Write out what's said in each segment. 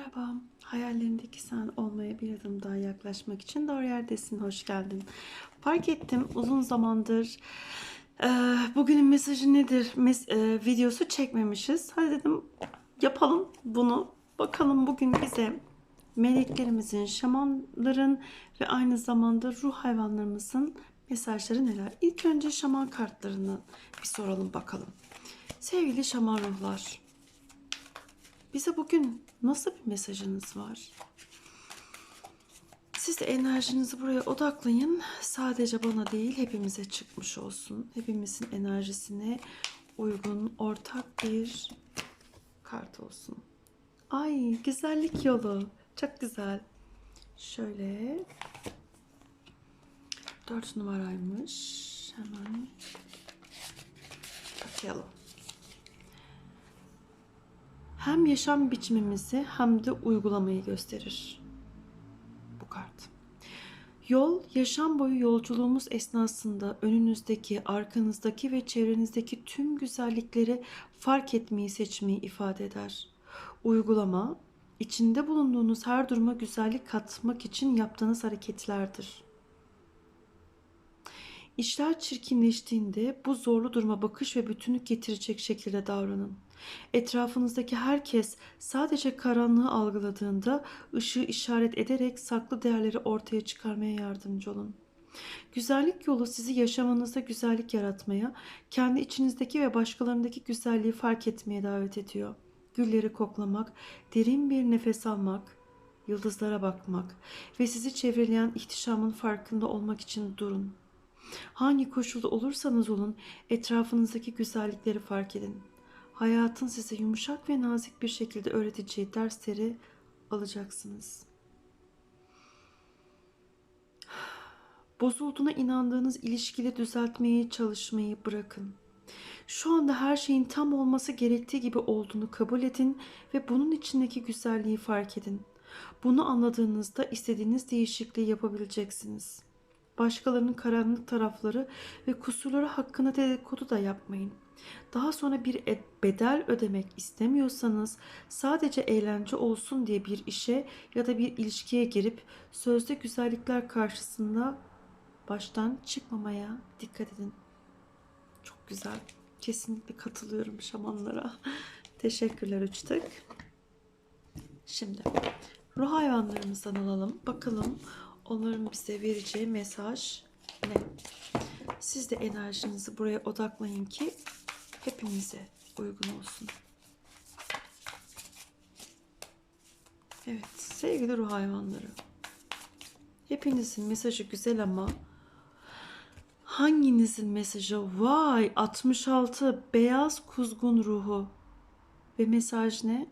Merhaba. Hayallerindeki sen olmaya bir adım daha yaklaşmak için doğru yerdesin. Hoş geldin. Fark ettim uzun zamandır e, bugünün mesajı nedir mes- e, videosu çekmemişiz. Hadi dedim yapalım bunu. Bakalım bugün bize meleklerimizin, şamanların ve aynı zamanda ruh hayvanlarımızın mesajları neler? İlk önce şaman kartlarını bir soralım bakalım. Sevgili şaman ruhlar, bize bugün nasıl bir mesajınız var? Siz de enerjinizi buraya odaklayın. Sadece bana değil hepimize çıkmış olsun. Hepimizin enerjisine uygun ortak bir kart olsun. Ay güzellik yolu. Çok güzel. Şöyle. Dört numaraymış. Hemen bakayalım hem yaşam biçimimizi hem de uygulamayı gösterir bu kart. Yol, yaşam boyu yolculuğumuz esnasında önünüzdeki, arkanızdaki ve çevrenizdeki tüm güzellikleri fark etmeyi seçmeyi ifade eder. Uygulama, içinde bulunduğunuz her duruma güzellik katmak için yaptığınız hareketlerdir. İşler çirkinleştiğinde bu zorlu duruma bakış ve bütünlük getirecek şekilde davranın. Etrafınızdaki herkes sadece karanlığı algıladığında ışığı işaret ederek saklı değerleri ortaya çıkarmaya yardımcı olun. Güzellik yolu sizi yaşamanızda güzellik yaratmaya, kendi içinizdeki ve başkalarındaki güzelliği fark etmeye davet ediyor. Gülleri koklamak, derin bir nefes almak, yıldızlara bakmak ve sizi çevreleyen ihtişamın farkında olmak için durun. Hangi koşulda olursanız olun etrafınızdaki güzellikleri fark edin. Hayatın size yumuşak ve nazik bir şekilde öğreteceği dersleri alacaksınız. Bozulduğuna inandığınız ilişkili düzeltmeye çalışmayı bırakın. Şu anda her şeyin tam olması gerektiği gibi olduğunu kabul edin ve bunun içindeki güzelliği fark edin. Bunu anladığınızda istediğiniz değişikliği yapabileceksiniz. Başkalarının karanlık tarafları ve kusurları hakkında dedikodu da yapmayın. Daha sonra bir bedel ödemek istemiyorsanız sadece eğlence olsun diye bir işe ya da bir ilişkiye girip sözde güzellikler karşısında baştan çıkmamaya dikkat edin. Çok güzel. Kesinlikle katılıyorum şamanlara. Teşekkürler uçtuk. Şimdi ruh hayvanlarımızdan alalım. Bakalım onların bize vereceği mesaj ne? Siz de enerjinizi buraya odaklayın ki hepimize uygun olsun. Evet sevgili ruh hayvanları. Hepinizin mesajı güzel ama hanginizin mesajı vay 66 beyaz kuzgun ruhu ve mesaj ne?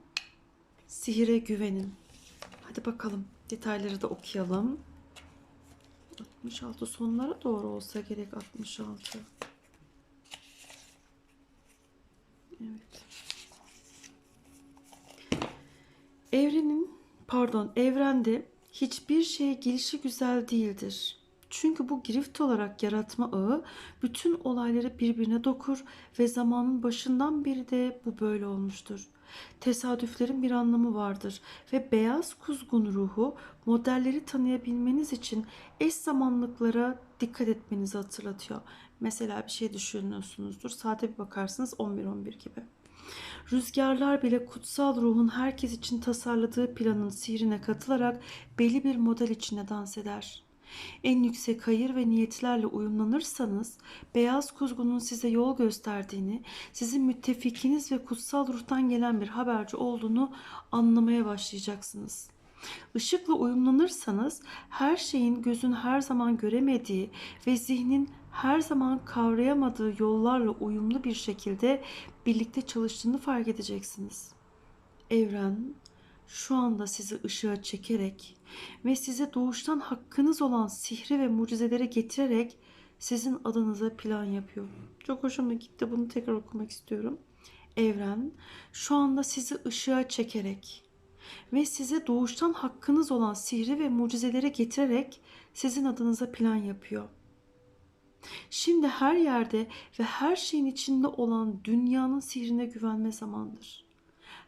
Sihire güvenin. Hadi bakalım detayları da okuyalım. 66 sonlara doğru olsa gerek 66. Evet. Evrenin pardon evrende hiçbir şey gelişi güzel değildir. Çünkü bu girift olarak yaratma ağı bütün olayları birbirine dokur ve zamanın başından beri de bu böyle olmuştur. Tesadüflerin bir anlamı vardır ve beyaz kuzgun ruhu modelleri tanıyabilmeniz için eş zamanlıklara dikkat etmenizi hatırlatıyor. Mesela bir şey düşünüyorsunuzdur. Saate bir bakarsınız 11-11 gibi. Rüzgarlar bile kutsal ruhun herkes için tasarladığı planın sihrine katılarak belli bir model içine dans eder. En yüksek hayır ve niyetlerle uyumlanırsanız beyaz kuzgunun size yol gösterdiğini, sizin müttefikiniz ve kutsal ruhtan gelen bir haberci olduğunu anlamaya başlayacaksınız. Işıkla uyumlanırsanız her şeyin gözün her zaman göremediği ve zihnin her zaman kavrayamadığı yollarla uyumlu bir şekilde birlikte çalıştığını fark edeceksiniz. Evren şu anda sizi ışığa çekerek ve size doğuştan hakkınız olan sihri ve mucizeleri getirerek sizin adınıza plan yapıyor. Çok hoşuma gitti. Bunu tekrar okumak istiyorum. Evren şu anda sizi ışığa çekerek ve size doğuştan hakkınız olan sihri ve mucizeleri getirerek sizin adınıza plan yapıyor. Şimdi her yerde ve her şeyin içinde olan dünyanın sihrine güvenme zamandır.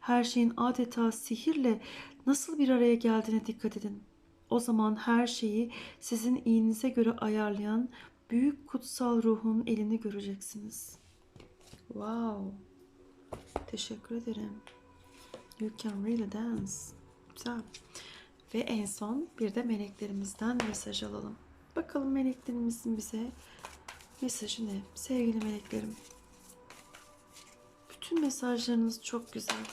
Her şeyin adeta sihirle nasıl bir araya geldiğine dikkat edin. O zaman her şeyi sizin iyinize göre ayarlayan büyük kutsal ruhun elini göreceksiniz. Wow. Teşekkür ederim. You can really dance. Güzel. Ve en son bir de meleklerimizden mesaj alalım. Bakalım meleklerimizin bize mesajı ne? Sevgili meleklerim. Bütün mesajlarınız çok güzel.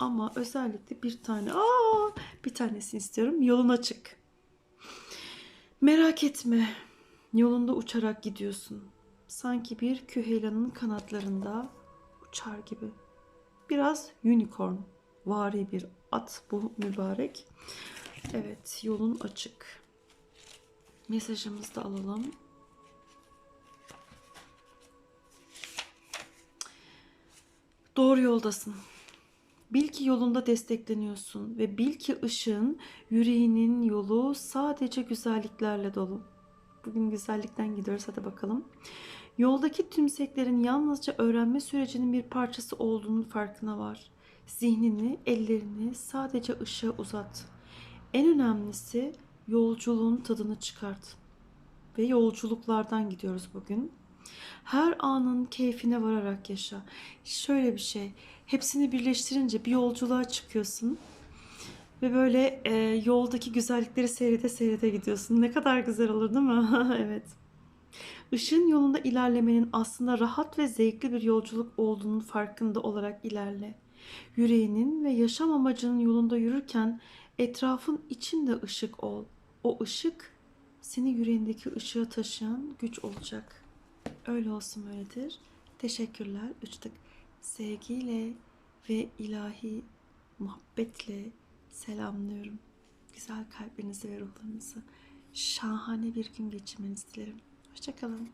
Ama özellikle bir tane, aa, bir tanesini istiyorum. Yolun açık. Merak etme. Yolunda uçarak gidiyorsun. Sanki bir küheylanın kanatlarında uçar gibi. Biraz unicorn vari bir at bu mübarek. Evet, yolun açık. Mesajımızı da alalım. Doğru yoldasın. Bil ki yolunda destekleniyorsun ve bil ki ışığın yüreğinin yolu sadece güzelliklerle dolu. Bugün güzellikten gidiyoruz hadi bakalım. Yoldaki tümseklerin yalnızca öğrenme sürecinin bir parçası olduğunun farkına var. Zihnini, ellerini sadece ışığa uzat. En önemlisi yolculuğun tadını çıkart. Ve yolculuklardan gidiyoruz bugün. Her anın keyfine vararak yaşa. Şöyle bir şey. Hepsini birleştirince bir yolculuğa çıkıyorsun. Ve böyle e, yoldaki güzellikleri seyrede seyrede gidiyorsun. Ne kadar güzel olur değil mi? evet. Işığın yolunda ilerlemenin aslında rahat ve zevkli bir yolculuk olduğunun farkında olarak ilerle. Yüreğinin ve yaşam amacının yolunda yürürken etrafın içinde ışık ol. O ışık seni yüreğindeki ışığa taşıyan güç olacak. Öyle olsun öyledir. Teşekkürler. Uçtuk. Sevgiyle ve ilahi muhabbetle selamlıyorum. Güzel kalplerinizi ve ruhlarınızı şahane bir gün geçirmenizi dilerim. Hoşçakalın.